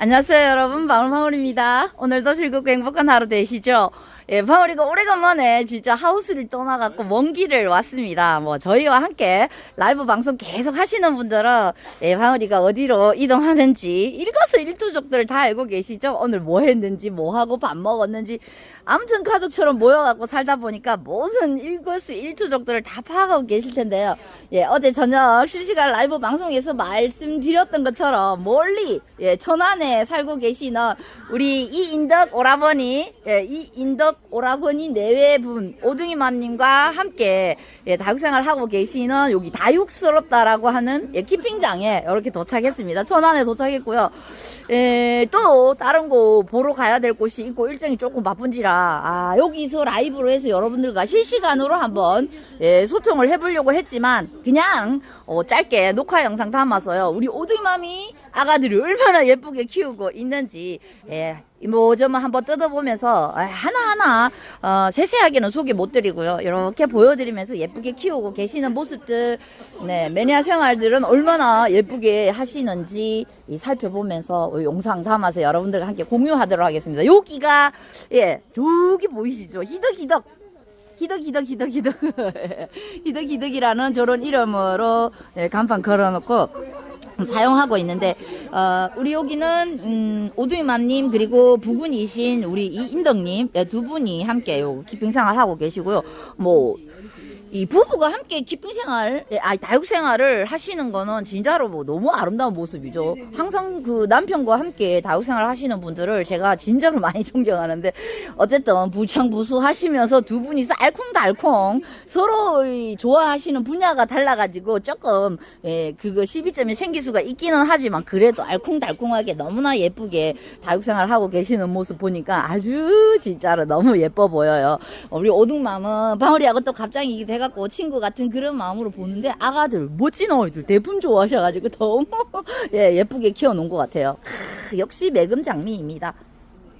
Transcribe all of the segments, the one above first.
안녕하세요 여러분. 방울방울입니다. 오늘도 즐겁고 행복한 하루 되시죠 예 방울이가 오래간만에 진짜 하우스를 떠나갖고 먼 길을 왔습니다. 뭐 저희와 함께 라이브 방송 계속 하시는 분들은 예 방울이가 어디로 이동하는지 일거수일투족들 다 알고 계시죠? 오늘 뭐 했는지 뭐 하고 밥 먹었는지. 아무튼 가족처럼 모여갖고 살다 보니까 모든 일거수일투족들을 다 파악하고 계실 텐데요. 예 어제 저녁 실시간 라이브 방송에서 말씀드렸던 것처럼 멀리 예 천안에 살고 계시는 우리 이인덕 오라버니 예 이인덕 오라버니 내외분 오둥이맘님과 함께 예 다육생활 하고 계시는 여기 다육스럽다라고 하는 예 키핑장에 이렇게 도착했습니다 천안에 도착했고요 예 또 다른 곳 보러 가야 될 곳이 있고 일정이 조금 바쁜지라 아 여기서 라이브로 해서 여러분들과 실시간으로 한번 예 소통을 해보려고 했지만 그냥 어, 짧게 녹화 영상 담아서요. 우리 오두이맘이 아가들이 얼마나 예쁘게 키우고 있는지 예, 뭐좀 한번 뜯어보면서 아, 하나하나 어, 세세하게는 소개 못 드리고요. 이렇게 보여드리면서 예쁘게 키우고 계시는 모습들 네, 매니아 생활들은 얼마나 예쁘게 하시는지 이 살펴보면서 영상 담아서 여러분들과 함께 공유하도록 하겠습니다. 여기가 예, 저기 보이시죠? 히덕히덕 히덕 히덕 히덕 히덕 히덕 히덕이라는 저런 이름으로 예, 간판 걸어놓고 사용하고 있는데 어, 우리 여기는 음, 오두이맘님 그리고 부군이신 우리 이인덕님 예, 두 분이 함께 요 키핑 생활 하고 계시고요. 뭐 이 부부가 함께 키핑 생활, 예, 아 다육 생활을 하시는 거는 진짜로 뭐 너무 아름다운 모습이죠. 항상 그 남편과 함께 다육 생활 하시는 분들을 제가 진짜로 많이 존경하는데 어쨌든 부창부수 하시면서 두 분이서 알콩달콩 서로 이 좋아하시는 분야가 달라가지고 조금 예, 그거 시비점이 생길 수가 있기는 하지만 그래도 알콩달콩하게 너무나 예쁘게 다육 생활 하고 계시는 모습 보니까 아주 진짜로 너무 예뻐 보여요. 우리 오둥맘은 방울이하고 또 갑자기 돼갖고 친구 같은 그런 마음으로 보는데 아가들 멋진 어이들 대품 좋아하셔가지고 너무 예, 예쁘게 키워놓은 것 같아요. 크, 역시 매금 장미입니다.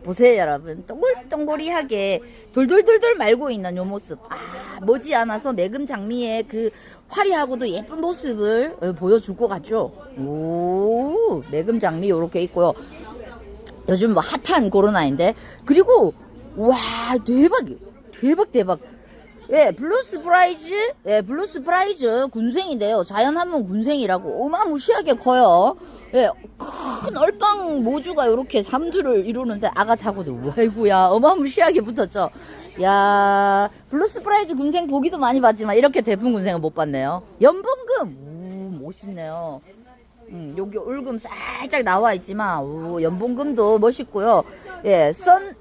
보세요 여러분. 동글동글이하게 돌돌돌돌 말고 있는 요 모습. 아 머지 않아서 매금 장미의 그 화려하고도 예쁜 모습을 어, 보여줄 것 같죠? 오 매금 장미 요렇게 있고요. 요즘 뭐 핫한 코로나인데. 그리고 와 대박 대박 대박 예 블루스 브라이즈 예 블루스 브라이즈 군생인데요. 자연 한문 군생이라고 어마무시하게 커요. 예 큰 얼빵 모주가 이렇게 삼두를 이루는데 아가 자고들 아이고야 어마무시하게 붙었죠. 야 블루스 브라이즈 군생 보기도 많이 봤지만 이렇게 대품 군생은 못 봤네요. 연봉금! 오 멋있네요. 음, 여기 울금 살짝 나와 있지만 오, 연봉금도 멋있고요. 예, 선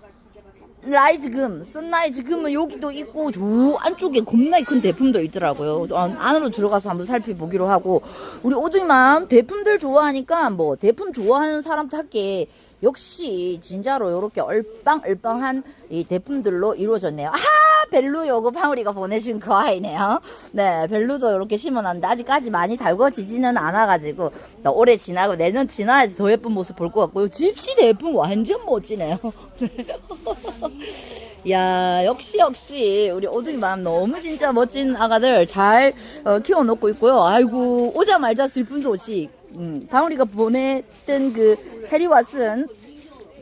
라이즈금, 선라이즈금은 여기도 있고 저 안쪽에 겁나 큰 대품도 있더라고요. 어, 안으로 들어가서 한번 살펴보기로 하고 우리 오두이맘 대품들 좋아하니까 뭐 대품 좋아하는 사람답게 역시 진짜로 이렇게 얼빵얼빵한 이 대품들로 이루어졌네요. 아하 벨루 요거 방울이가 보내준 그 아이네요. 네, 벨루도 이렇게 심어놨는데 아직까지 많이 달궈지지는 않아가지고 또 올해 지나고 내년 지나야지 더 예쁜 모습 볼 것 같고요. 집시 예쁜 완전 멋지네요. 야 역시 역시 우리 오두이맘 너무 진짜 멋진 아가들 잘 어, 키워놓고 있고요. 아이고 오자말자 슬픈 소식. 음, 방울이가 보냈던 그 해리 왓슨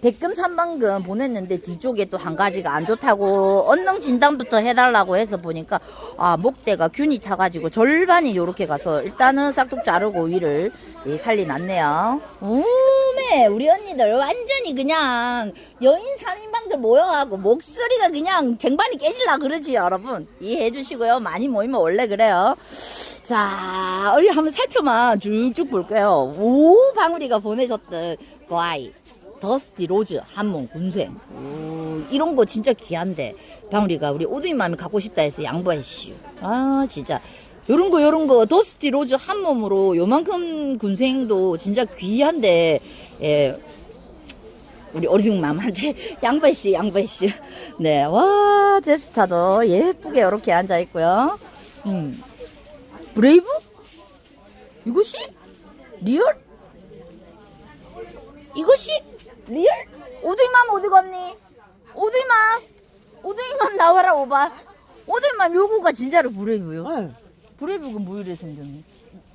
백금 삼방금 보냈는데 뒤쪽에 또 한 가지가 안 좋다고 언능 진단부터 해달라고 해서 보니까 아 목대가 균이 타가지고 절반이 요렇게 가서 일단은 싹둑 자르고 위를 예, 살리놨네요. 오메 우리 언니들 완전히 그냥 여인 3인방들 모여가고 목소리가 그냥 쟁반이 깨질라 그러지 여러분 이해해 주시고요 많이 모이면 원래 그래요. 자 우리 한번 살펴만 쭉쭉 볼게요. 오 방울이가 보내줬던 그 아이. 더스티 로즈 한몸 군생 오, 이런 거 진짜 귀한데. 방울이가 우리 오두이맘이 갖고 싶다 해서 양보했시오. 아 진짜. 요런 거 요런 거 더스티 로즈 한 몸으로 요만큼 군생도 진짜 귀한데. 예. 우리 어리둥맘한테 양보했시 양보했시 네와 제스타도 예쁘게 이렇게 앉아 있고요. 음. 브레이브? 이것이? 리얼? 이것이 리얼? 오두이맘 어디 갔니? 오두이맘 오두이맘 나와라 오바 오두이맘 요구가 진짜로 브레이브요 네. 브레이브가 뭐 이래 생겼니?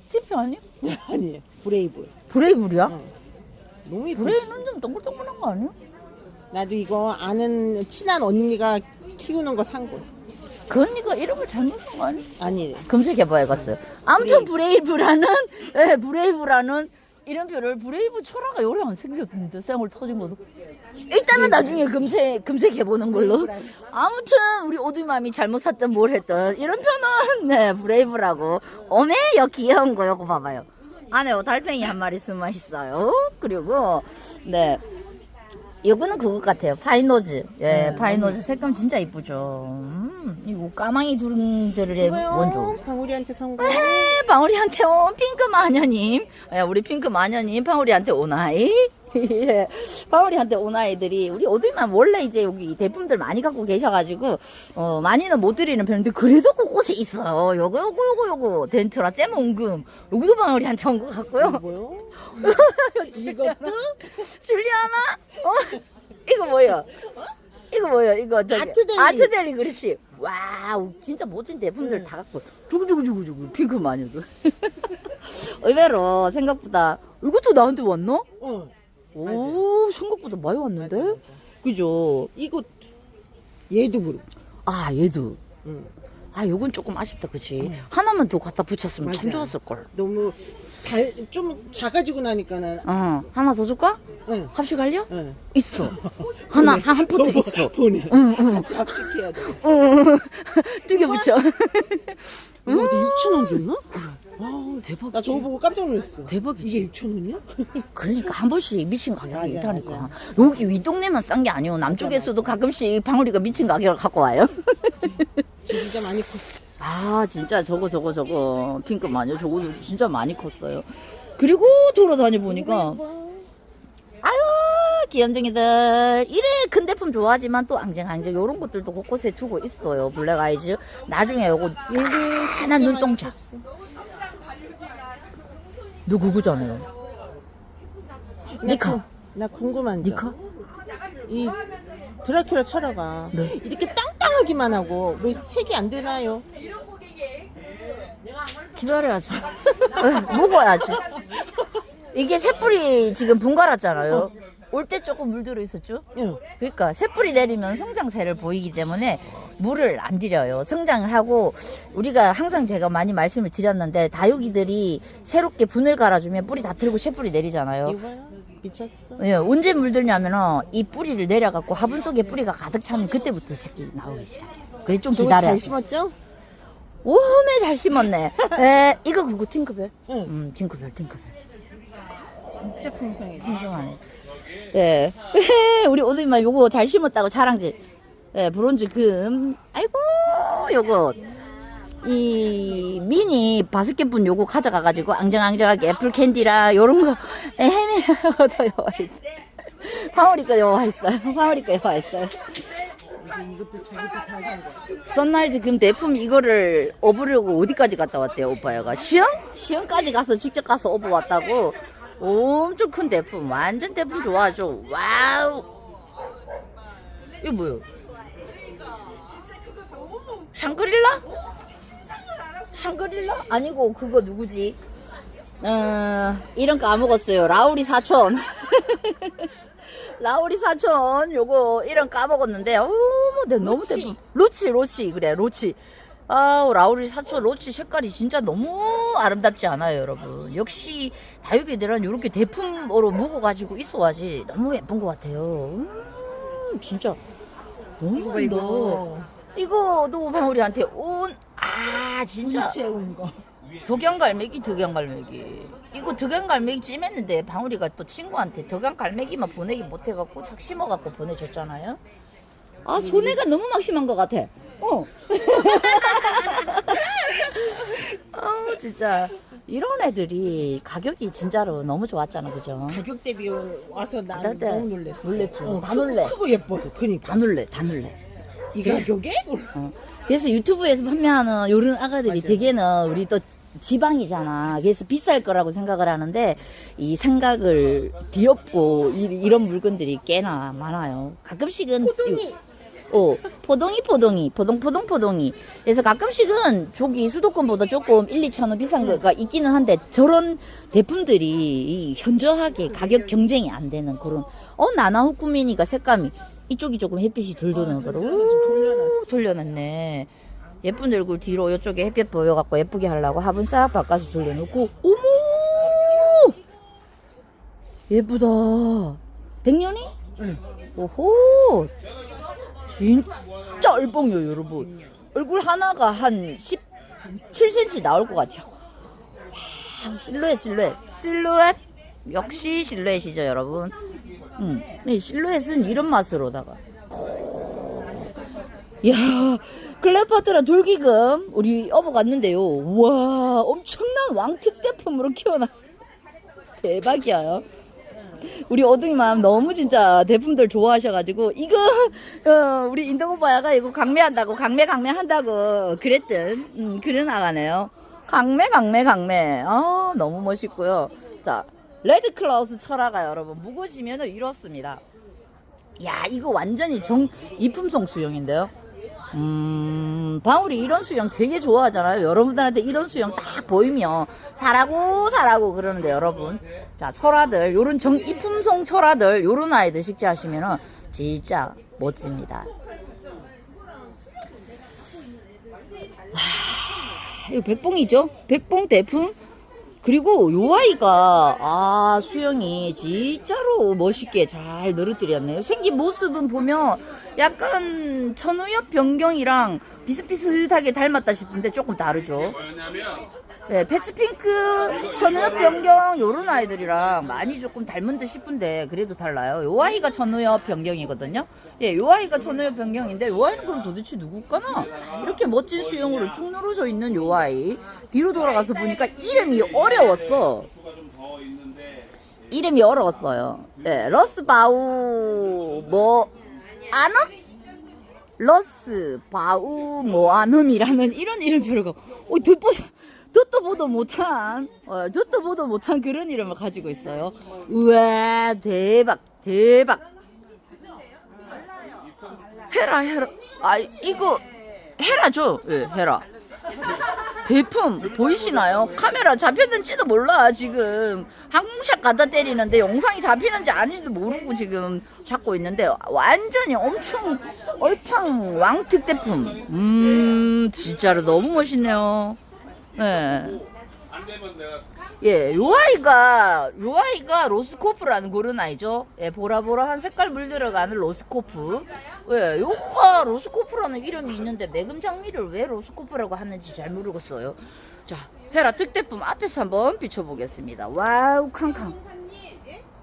티피 아니야? 아니 브레이브 브레이브야? 응. 너무 이쁘지. 브레인은 좀 동글동글한 거 아니야? 나도 이거 아는 친한 언니가 키우는 거 산 거. 그 언니가 이름을 잘못 쓴거 아니야? 아니 검색해봐야겠어요. 아무튼 브레이브라는 예, 브레이브라는 이름표를 브레이브 철화가 요래 안 생겼는데 쌩얼 터진 것도 일단은 나중에 검색 검색해보는 걸로. 아무튼 우리 오두맘이 잘못 샀든 뭘 했든 이름표는 네 브레이브라고 어메요 귀여운 거 요거 봐봐요. 안에 뭐 달팽이 한 마리 숨어 있어요. 그리고 네. 요거는 그것 같아요. 파이노즈. 예, 네, 파이노즈 색감 진짜 이쁘죠. 음, 이거 까망이 두릉들의 원조. 방울이한테 산 거. 에, 방울이한테 온 핑크 마녀님. 예, 우리 핑크 마녀님, 방울이한테 온 아이. 예, 방울이한테 온 아이들이 우리 어디만 원래 이제 여기 대품들 많이 갖고 계셔가지고 어 많이는 못 드리는 편인데 그래도 곳곳에 있어요. 요거 요거 요거 요거 덴트라 잼옹금 여기도 방울이한테 온 것 같고요. 뭐요? 이것도 줄리아나? 어? 이거 뭐야? 이거 뭐야? 이거 저기 아트데리. 아트데리 그렇지. 와우 진짜 멋진 대품들 다 갖고 두구두구두구두구 핑크 마녀도 의외로 생각보다 이것도 나한테 왔나? 어. 오 생각보다 많이 왔는데 맞아, 맞아. 그죠? 이것도 얘도 그렇고. 아 얘도 응. 아 요건 조금 아쉽다 그치? 하나만 더 갖다 붙였으면 참 맞아. 좋았을 걸. 너무 달, 좀 작아지고 나니까는 어 하나 더 줄까? 응. 합식 할려? 응. 있어. 하나 한, 한 포트 뭐, 있어. 보내. 응, 응. 합식해야 돼. 어, 두개 붙여. 이거 근데 6천 원 줬나? 그래. 아, 대박이지. 나 저거 보고 깜짝 놀랐어. 대박이지. 이게 6천 원이야? 그러니까 한 번씩 미친 가격이 맞아, 있다니까. 맞아. 여기 윗동네만 싼 게 아니고 남쪽에서도 가끔씩 방울이가 미친 가격을 갖고 와요. 저 진짜 많이 컸어. 아 진짜 저거 저거 저거 핑크 마녀 저거도 진짜 많이 컸어요. 그리고 돌아다니 보니까 아유 귀염둥이들 이래 큰 제품 좋아하지만 또 앙증앙증 요런 것들도 곳곳에 두고 있어요 블랙 아이즈 나중에 요거 하나 눈동자 너 그거잖아요 니카. 구- 나 궁금한 점. 니카? 이 드라큘라 철화가 네. 이렇게 땅땅하기만 하고 왜 색이 안 되나요? 기다려야죠 에, 먹어야지 이게 새뿌리 지금 분갈았잖아요 올 때 조금 물 들어 있었죠 응. 그러니까 새뿌리 내리면 성장세를 보이기 때문에 물을 안 들여요. 성장을 하고 우리가 항상 제가 많이 말씀을 드렸는데 다육이들이 새롭게 분을 갈아주면 뿌리 다 틀고 새뿌리 내리잖아요. 이거야? 미쳤어. 예, 언제 물들냐면은 이 뿌리를 내려갖고 화분 속에 뿌리가 가득 차면 그때부터 새끼 나오기 시작해요. 그래 좀 저거 기다려. 잘 심었죠? 오메 잘 심었네. 에, 이거 그거 팅크벨? 응. 음, 팅크벨, 팅크벨. 진짜 풍성해. 풍성하네. 예. 우리 오늘만 요거 잘 심었다고 자랑질. 예, 브론즈 금. 아이고, 요거. 이 미니 바스켓분 요거 가져가가지고 앙정앙정하게 애플 캔디랑 요런 거 헤매어도 요와 있어. 파오리 거 요와 있어요. 파오리 거 요와 있어요. 선라이즈 금 대품 이거를 업으려고 어디까지 갔다 왔대요, 오빠야가? 시흥? 시흥까지 가서 직접 가서 업어 왔다고? 엄청 큰 대품. 완전 대품 좋아하죠. 와우. 이거 뭐요? 샹그릴라? 샹그릴라? 아니고, 그거 누구지? 어, 이름 까먹었어요. 라우리 사촌. 라우리 사촌 요거 이름 까먹었는데 어머 내 너무. 대품 로치 로치 그래 로치 아 라우리 사촌 로치 색깔이 진짜 너무 아름답지 않아요 여러분 역시 다육이들은 이렇게 대품으로 묵어가지고 있어야지 너무 예쁜 것 같아요 음 진짜 너무 예뻐 이거. 이거도 방울이한테 온 아 진짜 분채 온 거. 덕양갈매기 덕양갈매기 이거 덕양갈매기 찜했는데 방울이가 또 친구한테 덕양갈매기만 보내기 못해갖고 삭 심어갖고 보내줬잖아요 아 손해가 너무 막심한 것 같아 어. 아 진짜 이런 애들이 가격이 진짜로 너무 좋았잖아 그죠 가격 대비 와서 난나때 너무 놀랬어. 놀랬죠. 어, 다 놀래. 크고 예뻐서. 그니까. 다 놀래 다 놀래 이 가격에? 어. 그래서 유튜브에서 판매하는 요런 아가들이 맞아. 대개는 우리 또 지방이잖아. 그래서 비쌀 거라고 생각을 하는데 이 생각을 뒤엎고 이, 런 물건들이 꽤나 많아요. 가끔씩은 호둥이. 이- 어, 포동이 포동이, 포동 포동 포동이. 그래서 가끔씩은 저기 수도권보다 조금 1, 2천 원 비싼 거가 있기는 한데 저런 대품들이 이 현저하게 가격 경쟁이 안 되는 그런 어 나나후 꾸미니까 색감이 이쪽이 조금 햇빛이 덜 도는 거로 돌려놨어. 돌려놨네. 예쁜 얼굴 뒤로 이쪽에 햇빛 보여갖고 예쁘게 하려고 화분 싹 바꿔서 돌려놓고 어머 예쁘다. 백년이? 응. 오호 진짜 얼뽕이요 여러분 얼굴 하나가 한 17cm 나올 것 같아요 와, 실루엣 실루엣 실루엣 역시 실루엣이죠 여러분 음, 이 실루엣은 이런 맛으로다가 이야 클레파트라 돌기금 우리 어버 갔는데요 와 엄청난 왕특 대품으로 키워놨어 대박이야 우리 어둥이 마음 너무 진짜 대품들 좋아하셔가지고 이거 어, 우리 인동 오빠야가 이거 강매한다고 강매 강매 한다고 그랬던 음, 그런 아가네요. 강매 강매 강매. 아 너무 멋있고요. 자 레드 클라우스 철화가 여러분 무거지면은 이렇습니다. 야 이거 완전히 정 이품성 수영인데요. 음, 방울이 이런 수영 되게 좋아하잖아요. 여러분들한테 이런 수영 딱 보이면 사라고 사라고 그러는데 여러분. 자, 철화들, 요런 정, 이품성 철화들, 요런 아이들 식재하시면은 진짜 멋집니다. 와, 이거 백봉이죠? 백봉 대품? 그리고 요 아이가 아 수영이 진짜로 멋있게 잘 늘어뜨렸네요. 생긴 모습은 보면 약간 천우엽 변경이랑 비슷비슷하게 닮았다 싶은데 조금 다르죠. 네, 패치핑크, 천우엽 변경 요런 아이들이랑 많이 조금 닮은 듯 싶은데 그래도 달라요. 요 아이가 천우엽 변경이거든요. 예, 요 아이가 천우엽 변경인데 요 아이는 그럼 도대체 누굴까나? 이렇게 멋진 수영으로 쭉 늘어져 있는 요 아이. 뒤로 돌아가서 보니까 이름이 어려웠어. 이름이 어려웠어요. 네, 러스바우 뭐 아너? 러스 바우 모아눔이라는 이런 이름표를 어, 듣보 듣도 보도 못한 어, 듣도 보도 못한 그런 이름을 가지고 있어요. 우와 대박 대박 헤라 헤라 아 이거 헤라죠? 예 헤라 대품 보이시나요? 카메라 잡혔는지도 몰라 지금 항공샷 갖다 때리는데 영상이 잡히는지 아닌지도 모르고 지금 잡고 있는데 완전히 엄청 얼팡 왕특 대품 음 진짜로 너무 멋있네요 네. 예, 요 아이가, 요 아이가 로스코프라는 그런 아이죠. 예, 보라보라한 색깔 물들어가는 로스코프. 예, 요거가 로스코프라는 이름이 있는데 매금 장미를 왜 로스코프라고 하는지 잘 모르겠어요. 자, 헤라 특대품 앞에서 한번 비춰보겠습니다. 와우, 캉캉.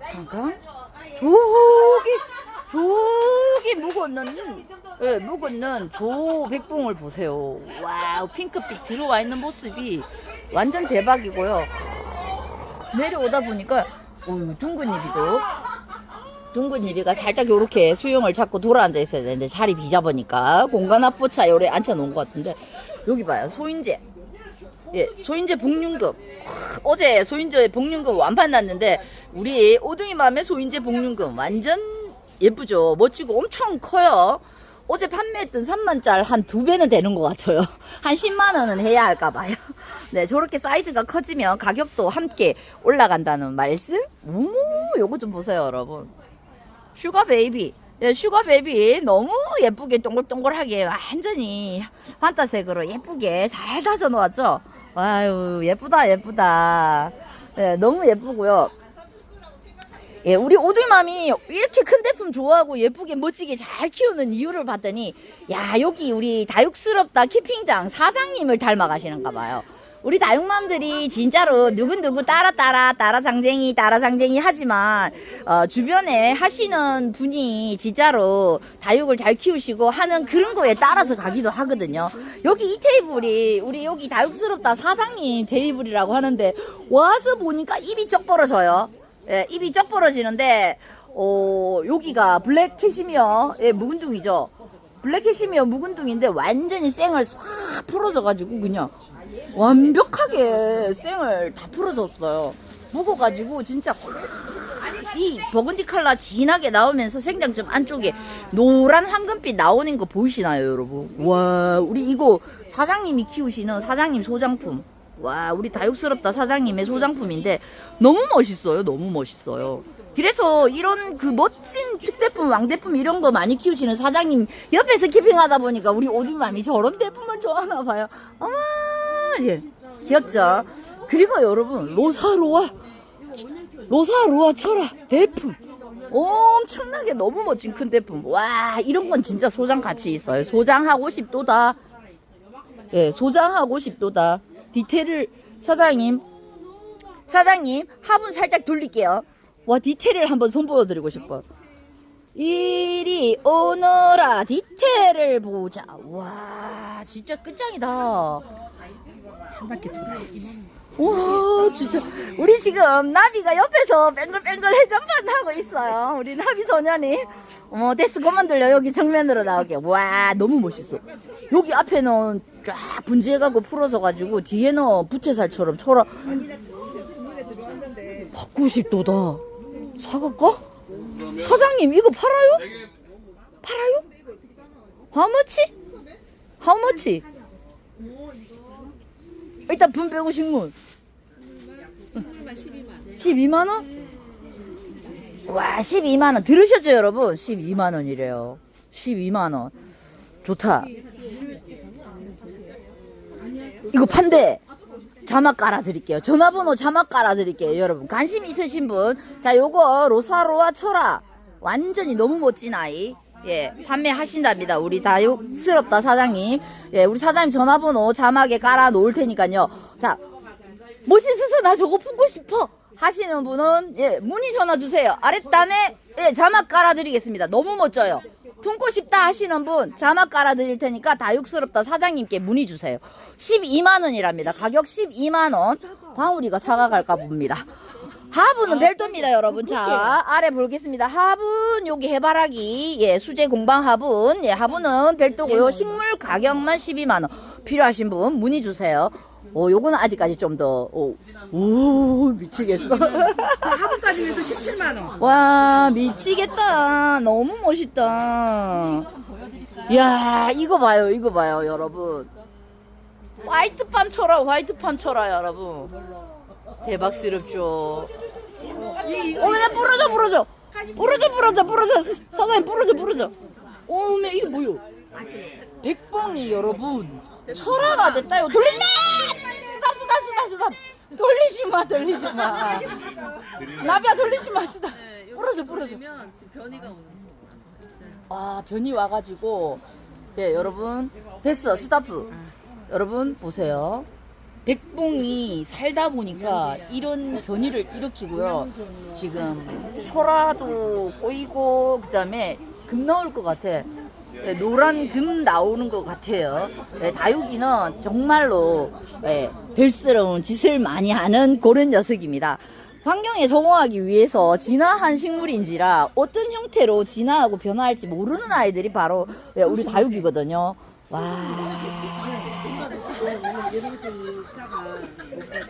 캉캉. 저기, 저기 묵었는, 예, 묵었는 조 백봉을 보세요. 와우, 핑크빛 들어와 있는 모습이 완전 대박이고요. 내려오다 보니까 어, 둥근 입이도. 둥근 입이가 살짝 요렇게 수영을 잡고 돌아 앉아 있어야 되는데 자리 비잡으니까 공간 확보차 요래 앉혀 놓은 것 같은데 여기 봐요. 소인재 예 소인재 복륜금 어제 소인재 복륜금 완판 났는데 우리 오둥이 맘의 소인재 복륜금 완전 예쁘죠? 멋지고 엄청 커요 어제 판매했던 3만짜리 한 두 배는 되는 것 같아요. 한 10만 원은 해야 할까 봐요. 네, 저렇게 사이즈가 커지면 가격도 함께 올라간다는 말씀? 오, 요거 좀 보세요, 여러분. 슈가 베이비. 예, 슈가 베이비 너무 예쁘게 동글동글하게 완전히 판타색으로 예쁘게 잘 다져 놓았죠? 와유, 예쁘다, 예쁘다. 네, 너무 예쁘고요. 예, 우리 오들맘이 이렇게 큰 대품 좋아하고 예쁘게 멋지게 잘 키우는 이유를 봤더니 야 여기 우리 다육스럽다 키핑장 사장님을 닮아가시는가 봐요. 우리 다육맘들이 진짜로 누구누구 따라 따라 따라 장쟁이 따라 장쟁이 하지만 어, 주변에 하시는 분이 진짜로 다육을 잘 키우시고 하는 그런 거에 따라서 가기도 하거든요. 여기 이 테이블이 우리 여기 다육스럽다 사장님 테이블이라고 하는데 와서 보니까 입이 쩍 벌어져요. 예, 입이 쩍 벌어지는데 어, 여기가 블랙 캐시미어 예, 묵은둥이죠. 블랙 캐시미어 묵은둥인데 완전히 생을 싹 풀어져가지고 그냥 완벽하게 생을 다 풀어졌어요. 먹어가지고 진짜 이 버건디 컬러 진하게 나오면서 생장점 안쪽에 노란 황금빛 나오는 거 보이시나요, 여러분? 와, 우리 이거 사장님이 키우시는 사장님 소장품. 와, 우리 다육스럽다 사장님의 소장품인데 너무 멋있어요. 너무 멋있어요. 그래서 이런 그 멋진 특대품, 왕대품 이런 거 많이 키우시는 사장님 옆에서 키핑하다 보니까 우리 오디맘이 저런 대품을 좋아하나 봐요. 어머, 예. 귀엽죠? 그리고 여러분, 로사로아. 로사로아 철아 대품. 엄청나게 너무 멋진 큰 대품. 와, 이런 건 진짜 소장 가치 있어요. 소장하고 싶도다. 예, 소장하고 싶도다. 디테일을 사장님, 사장님 화분 살짝 돌릴게요. 와, 디테일을 한번 선보여 드리고 싶어. 이리 오너라 디테일을 보자. 와, 진짜 끝장이다. 한 바퀴 돌아야지. 와 진짜 우리 지금 나비가 옆에서 뱅글뱅글 해전반 하고 있어요 우리 나비 소년이 어머 데스 그만 들려 여기 정면으로 나오게 와 너무 멋있어 여기 앞에는 쫙 분지해가고 풀어져가지고 뒤에는 부채살처럼 초라 190도다 사갈까? 사장님 이거 팔아요? 팔아요? How much? 일단 분 빼고 식물 12만 원? 와 12만 원. 들으셨죠 여러분? 12만 원이래요. 12만 원. 좋다. 이거 판대. 자막 깔아드릴게요. 전화번호 자막 깔아드릴게요 여러분. 관심 있으신 분자 요거 로사로와 철아. 완전히 너무 멋진 아이. 예 판매하신답니다. 우리 다육스럽다 사장님. 예 우리 사장님 전화번호 자막에 깔아 놓을 테니까요. 자 멋있어서 나 저거 품고 싶어 하시는 분은 예 문의 전화 주세요. 아랫단에 예 자막 깔아드리겠습니다. 너무 멋져요. 품고 싶다 하시는 분 자막 깔아드릴 테니까 다육스럽다 사장님께 문의 주세요. 12만 원이랍니다. 가격 12만 원. 방울이가 사가갈까 봅니다. 하부는 별도입니다 여러분. 자 아래 보겠습니다. 하분 여기 해바라기 예 수제 공방 하분 예 하부는 별도고요. 식물 가격만 12만 원. 필요하신 분 문의 주세요 오 요거는 아직까지 좀 더 오. 오, 미치겠어. 하부까지 해서 17만 원. 와 미치겠다. 너무 멋있다. 야 이거 봐요 이거 봐요 여러분. 화이트 팜 쳐라 화이트 팜 쳐라 여러분. 대박스럽죠. 어머나 부러져 부러져. 부러져 부러져 부러져. 사장님 부러져 부러져. 어메 이게 뭐요? 백봉이 여러분 철화가 됐다. 이거 돌리지 마! 스탑 스탑 스탑 스탑 돌리지 마 돌리지 마. 나비야 돌리지 마 스탑 부러져 부러져. 면 지금 변이가 오는 거라서 이제. 아 변이 와가지고. 예 여러분. 됐어 스타프. 여러분 보세요. 백봉이 살다 보니까 이런 변이를 일으키고요. 지금 소라도 꼬이고 그 다음에 금 나올 것 같아 예, 노란 금 나오는 것 같아요 예, 다육이는 정말로 예, 별스러운 짓을 많이 하는 그런 녀석입니다 환경에 적응하기 위해서 진화한 식물인지라 어떤 형태로 진화하고 변화할지 모르는 아이들이 바로 예, 우리 다육이거든요. 와.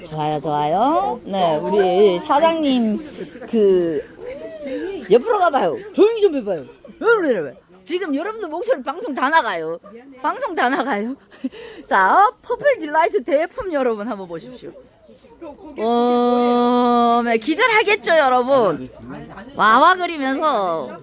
좋아요, 좋아요. 네, 우리 사장님 그 옆으로 가봐요. 조용히 좀 해봐요. 왜 그래, 왜? 지금 여러분들 목소리 방송 다 나가요. 방송 다 나가요. 자, 퍼플 딜라이트 대품 여러분 한번 보십시오. 어, 네, 기절하겠죠, 여러분. 와와 그리면서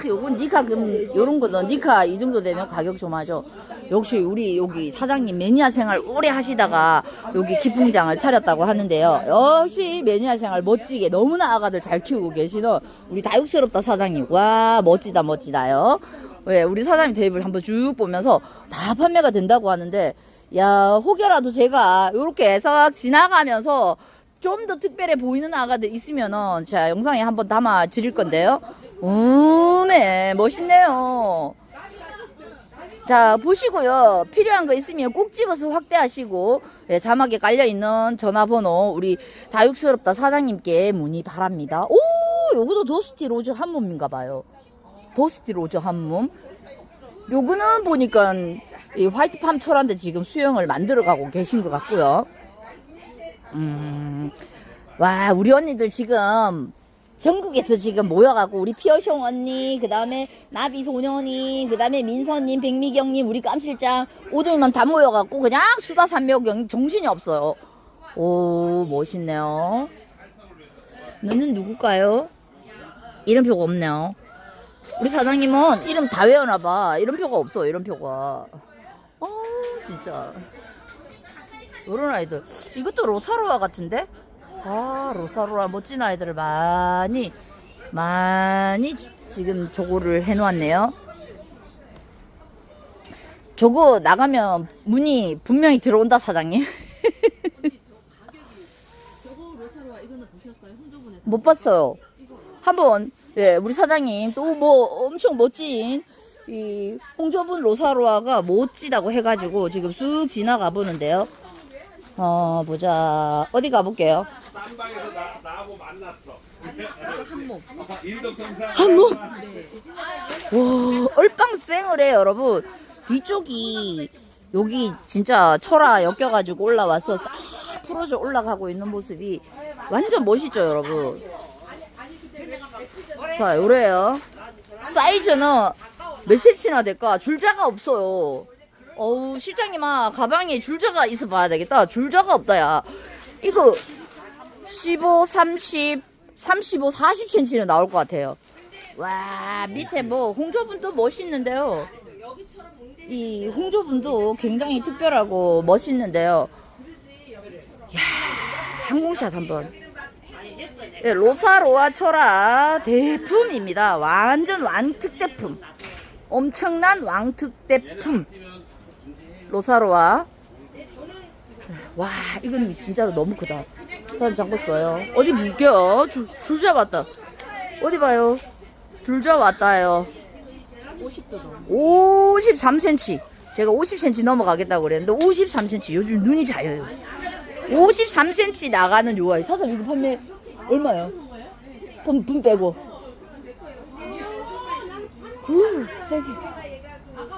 크, 요건 니카 금 요런 거는 니카 이 정도 되면 가격 좀 하죠. 역시 우리 여기 사장님 매니아 생활 오래 하시다가 여기 기풍장을 차렸다고 하는데요. 역시 매니아 생활 멋지게 너무나 아가들 잘 키우고 계시는 우리 다육스럽다 사장님. 와 멋지다 멋지다요. 왜 우리 사장님 대입을 한번 쭉 보면서 다 판매가 된다고 하는데 야 혹여라도 제가 요렇게 싹 지나가면서 좀 더 특별해 보이는 아가들 있으면은 자 영상에 한번 담아 드릴 건데요. 음네 멋있네요. 자 보시고요 필요한 거 있으면 꼭 집어서 확대하시고 예, 자막에 깔려 있는 전화번호 우리 다육스럽다 사장님께 문의 바랍니다. 오 요것도 도스티 로즈 한 몸인가 봐요. 도스티 로즈 한 몸. 요거는 보니까 이 화이트 팜 철한데 지금 수영을 만들어 가고 계신 것 같고요. 음, 와 우리 언니들 지금 전국에서 지금 모여갖고 우리 피어숑 언니, 그 다음에 나비 소년이, 그 다음에 민서님, 백미경님, 우리 깜실장, 오동이만 다 모여갖고 그냥 수다 산묘경 정신이 없어요. 오, 멋있네요. 너는 누굴까요? 이름표가 없네요. 우리 사장님은 이름 다 외워놔봐. 이름표가 없어, 이름표가. 어, 진짜. 요런 아이들. 이것도 로사로아 같은데? 아, 로사로아 멋진 아이들을 많이, 많이 지금 조고를 해놓았네요. 저거 나가면 문이 분명히 들어온다, 사장님. 못 봤어요. 한번 예 우리 사장님 또 뭐 엄청 멋진 이 홍조분 로사로아가 멋지다고 해가지고 지금 쑥 지나가 보는데요. 어 보자 어디 가볼게요. 딴 방에서 나, 나하고 만났어. 한몸. 한몸? 네. 와 얼빵쌩을 해 여러분. 뒤쪽이 여기 진짜 철아 엮여가지고 올라와서 싹 풀어져 올라가고 있는 모습이 완전 멋있죠 여러분. 자 요래요. 사이즈는 몇 cm나 될까? 줄자가 없어요. 어우 실장님아 가방에 줄자가 있어 봐야 되겠다. 줄자가 없다 야. 이거 15, 30, 35, 40cm는 나올 것 같아요. 와 밑에 뭐 홍조분도 멋있는데요. 이 홍조분도 굉장히 특별하고 멋있는데요. 야 항공샷 한번. 예, 로사로아 철아 대품입니다. 완전 왕특대품. 엄청난 왕특대품. 로사로아. 와 이건 진짜로 너무 크다. 사람 잡았어요. 어디 물겨? 줄, 줄 잡았다. 어디 봐요? 줄 잡았다요. 50도 넘어 53cm. 제가 50cm 넘어가겠다고 그랬는데 53cm. 요즘 눈이 자여요. 53cm 나가는 요 아이. 사장 이거 판매 얼마야? 분, 분 빼고. 그 세게.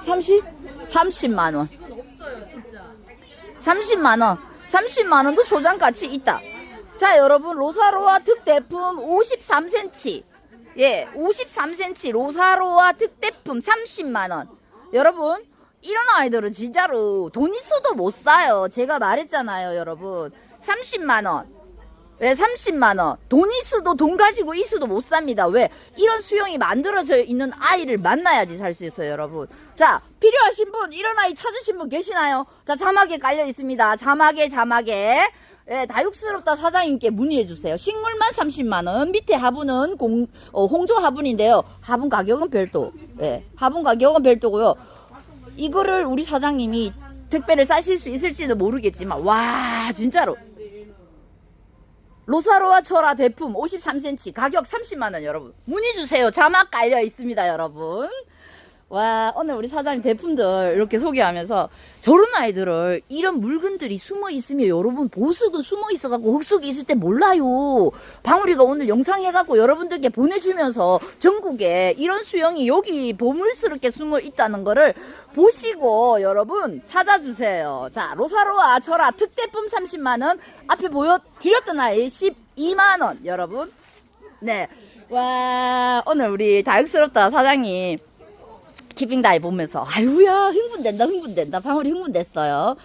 30? 30만 원. 이건 없어요 진짜 30만 원. 30만 원도 소장 가치 있다. 자, 여러분 로사로아 특대품 53cm. 예, 53cm 로사로아 특대품 30만 원. 여러분 이런 아이들은 진짜로 돈 있어도 못 사요. 제가 말했잖아요, 여러분. 30만 원. 왜 30만 원? 돈 있어도 돈 가지고 있어도 못 삽니다. 왜? 이런 수영이 만들어져 있는 아이를 만나야지 살 수 있어요, 여러분. 자, 필요하신 분, 이런 아이 찾으신 분 계시나요? 자, 자막에 깔려 있습니다. 자막에 자막에. 예, 다육스럽다 사장님께 문의해 주세요. 식물만 30만 원, 밑에 화분은 공, 어, 홍조 화분인데요. 화분 가격은 별도. 예, 화분 가격은 별도고요. 이거를 우리 사장님이 택배를 싸실 수 있을지도 모르겠지만 와 진짜로 로사로와 철아 대품 53cm 가격 30만원 여러분. 문의 주세요. 자막 깔려 있습니다 여러분 와 오늘 우리 사장님 대품들 이렇게 소개하면서 저런 아이들을 이런 물건들이 숨어 있으면 여러분 보석은 숨어 있어갖고 흙 속에 있을 때 몰라요. 방울이가 오늘 영상 해갖고 여러분들께 보내주면서 전국에 이런 수영이 여기 보물스럽게 숨어 있다는 거를 보시고 여러분 찾아주세요. 자 로사로와 철아 특대품 30만원 앞에 보여드렸던 아이 12만원 여러분. 네. 와, 오늘 우리 다육스럽다 사장님 키핑다이 보면서 아유야 흥분된다 흥분된다. 방울이 흥분됐어요.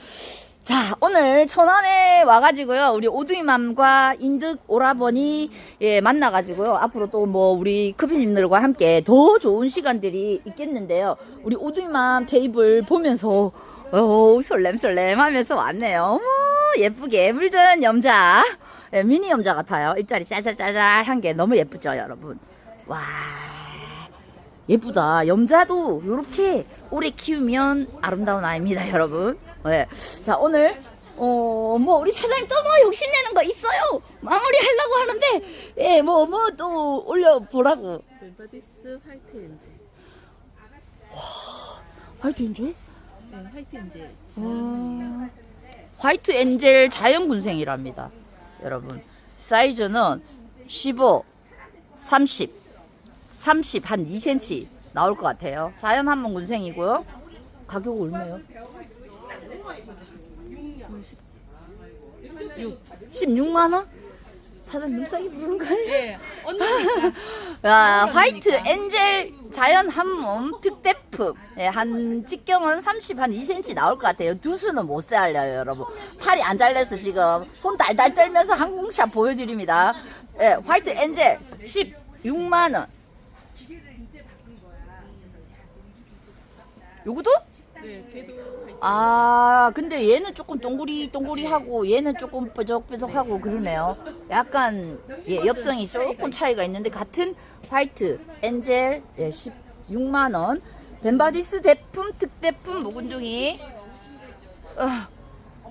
자 오늘 천안에 와가지고요. 우리 오두이맘과 인득 오라버니 예 만나가지고요. 앞으로 또 뭐 우리 크피님들과 함께 더 좋은 시간들이 있겠는데요. 우리 오두이맘 테이블 보면서 어 설렘설렘 하면서 왔네요. 어머 예쁘게 물든 염자. 예, 미니 염자 같아요. 입자리 짜잘짜잘한 게 너무 예쁘죠 여러분. 와 예쁘다. 염자도 이렇게 오래 키우면 아름다운 아이입니다, 여러분. 네. 자, 오늘 어, 뭐 우리 사장님 또 뭐 욕심내는 거 있어요. 마무리 하려고 하는데 예, 뭐 뭐 또 올려 보라고. 벨바디스 화이트 엔젤 화이트 엔젤? 네 화이트 엔젤 어, 화이트 엔젤 자연 군생이랍니다. 여러분. 사이즈는 15, 30, 30, 한 2cm 나올 것 같아요. 자연 한번 군생이고요. 가격 얼마예요? 6 16만 원? 사장 눈싸기 부르는 거 아니야? 예. 언니. 야, 화이트 엔젤 자연 한몸 특대품. 예, 한 직경은 30, 한 2cm 나올 것 같아요. 두 수는 못 살려요, 여러분. 팔이 안 잘려서 지금 손 달달 떨면서 항공샷 보여드립니다. 예, 화이트 엔젤 16만원. 요거도? 네, 걔도. 아, 근데 얘는 조금 동그리 동그리하고 얘는 조금 뾰족뾰족하고 그러네요. 약간 예, 엽성이 조금 차이가 있는데 같은 화이트 엔젤 예, 16만 원. 벤바디스 대품 특대품 묵은둥이. 아,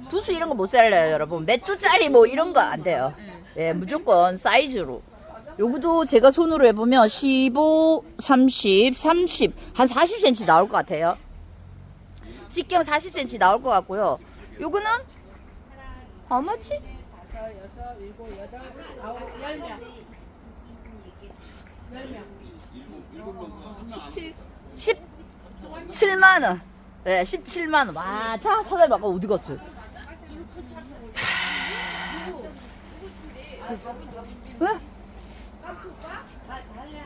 두수 이런 거 못 살려요, 여러분. 몇 두짜리 뭐 이런 거 안 돼요. 예, 무조건 사이즈로. 요거도 제가 손으로 해보면 15, 30, 30, 한 40cm 나올 것 같아요. 직경 40cm 나올 것 같고요. 요거는 얼마치? 십칠. 17만 원. 네, 17만 원. 와, 자, 사장님 아까 어디 갔어요? 왜?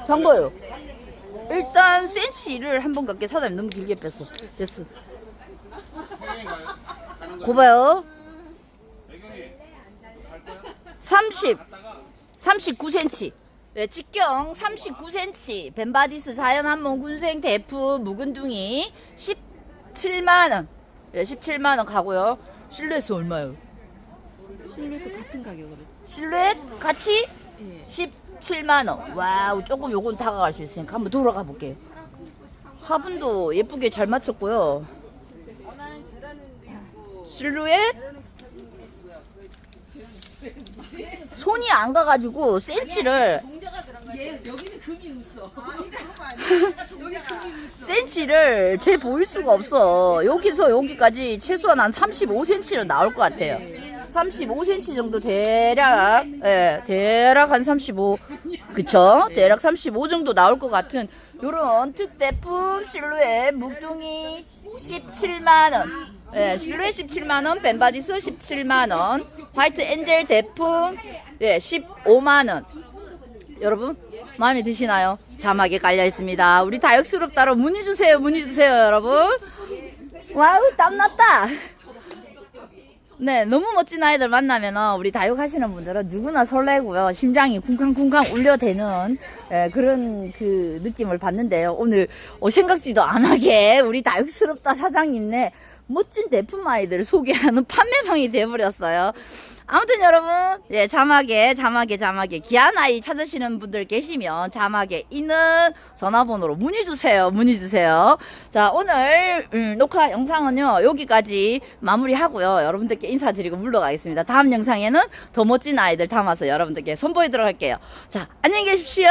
장거요. 일단 센치를 한번 갈게 사장님 너무 길게 뺐어. 됐어. 고봐요. 30, 39cm. 네, 직경 39cm. 벤바디스 자연 한몸 군생 대프 묵은둥이 17만원. 네, 17만원 가고요. 실루엣 얼마요? 실내도 같은 가격으로. 실루엣 같이 예. 17만원. 와우, 조금 요건 다가갈 수 있으니까 한번 돌아가 볼게요. 화분도 예쁘게 잘 맞췄고요. 실루엣 손이 안 가가지고 센치를 센치를 제 보일 수가 없어. 여기서 여기까지 최소한 한 35cm는 나올 것 같아요. 35cm 정도 대략, 예, 대략 한 35, 그쵸? 대략 35 정도 나올 것 같은 요런 특대품 실루엣 묵둥이 17만원. 예, 실루엣 17만원, 벤바디스 17만원, 화이트 엔젤 대품, 예, 15만원. 여러분 마음에 드시나요? 자막에 깔려 있습니다. 우리 다육스럽다로 문의 주세요. 문의 주세요, 여러분. 와우 땀났다. 네, 너무 멋진 아이들 만나면 어, 우리 다육하시는 분들은 누구나 설레고요. 심장이 쿵쾅쿵쾅 울려대는 예, 그런 그 느낌을 받는데요. 오늘 어, 생각지도 안 하게 우리 다육스럽다 사장님네 멋진 대품 아이들을 소개하는 판매방이 돼버렸어요. 아무튼 여러분, 예, 자막에, 자막에, 자막에, 귀한 아이 찾으시는 분들 계시면 자막에 있는 전화번호로 문의 주세요. 문의 주세요. 자, 오늘, 음, 녹화 영상은요, 여기까지 마무리하고요. 여러분들께 인사드리고 물러가겠습니다. 다음 영상에는 더 멋진 아이들 담아서 여러분들께 선보이도록 할게요. 자, 안녕히 계십시오.